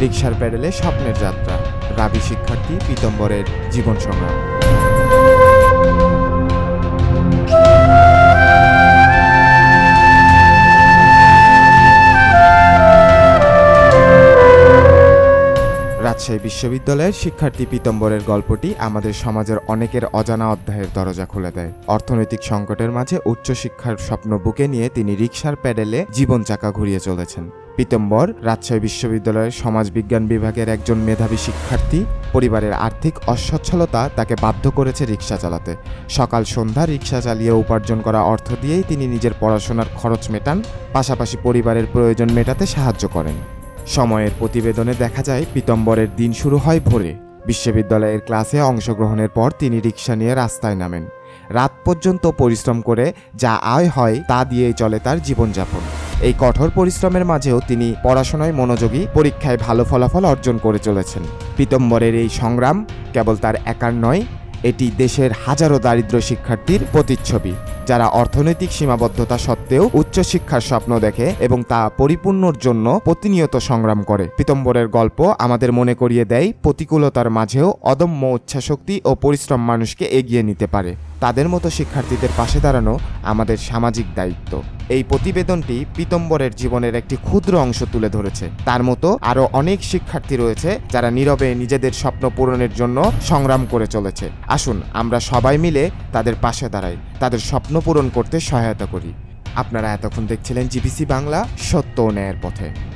রিক্সার প্যাডেলে স্বপ্নের যাত্রা। রাবি শিক্ষার্থী পীতম্বরের জীবন সংগ্রাম। রাজশাহী বিশ্ববিদ্যালয়ের শিক্ষার্থী পীতম্বরের গল্পটি আমাদের সমাজের অনেকের অজানা অধ্যায়ের দরজা খুলে দেয়। অর্থনৈতিক সংকটের মাঝে উচ্চশিক্ষার স্বপ্ন বুকে নিয়ে তিনি রিক্সার প্যাডেলে জীবন চাকা ঘুরিয়ে চলেছেন। পীতম্বর রাজশাহী বিশ্ববিদ্যালয়ের সমাজবিজ্ঞান বিভাগের একজন মেধাবী শিক্ষার্থী, পরিবারের আর্থিক অসচ্ছলতা তাকে বাধ্য করেছে রিক্সা চালাতে। সকাল সন্ধ্যা রিক্সা চালিয়ে উপার্জন করা অর্থ দিয়েই তিনি নিজের পড়াশোনার খরচ মেটান, পাশাপাশি পরিবারের প্রয়োজন মেটাতে সাহায্য করেন। সময়ের প্রতিবেদনে দেখা যায়, পীতম্বরের দিন শুরু হয় ভোরে। বিশ্ববিদ্যালয়ের ক্লাসে অংশগ্রহণের পর তিনি রিক্সা নিয়ে রাস্তায় নামেন। রাত পর্যন্ত পরিশ্রম করে যা আয় হয় তা দিয়েই চলে তার জীবনযাপন। এই কঠোর পরিশ্রমের মাঝেও তিনি পড়াশোনায় মনোযোগী, পরীক্ষায় ভালো ফলাফল অর্জন করে চলেছেন। পীতম্বরের এই সংগ্রাম কেবল তার একার নয় এটি দেশের হাজারো দারিদ্র শিক্ষার্থীর প্রতিচ্ছবি, যারা অর্থনৈতিক সীমাবদ্ধতা সত্ত্বেও উচ্চশিক্ষার স্বপ্ন দেখে এবং তা পরিপূর্ণর জন্য প্রতিনিয়ত সংগ্রাম করে। পিতম্বরের গল্প আমাদের মনে করিয়ে দেয়, প্রতিকূলতার মাঝেও অদম্য উচ্ছাশক্তি ও পরিশ্রম মানুষকে এগিয়ে নিতে পারে। তাদের মতো শিক্ষার্থীদের পাশে দাঁড়ানো আমাদের সামাজিক দায়িত্ব। এই প্রতিবেদনটি পীতম্বরের জীবনের একটি ক্ষুদ্র অংশ তুলে ধরেছে। তার মতো আরও অনেক শিক্ষার্থী রয়েছে যারা নীরবে নিজেদের স্বপ্ন পূরণের জন্য সংগ্রাম করে চলেছে। আসুন, আমরা সবাই মিলে তাদের পাশে দাঁড়াই, তাদের স্বপ্ন পূরণ করতে সহায়তা করি। আপনারা এতক্ষণ দেখছিলেন জিবিসি বাংলা, সত্য ন্যায়ের পথে।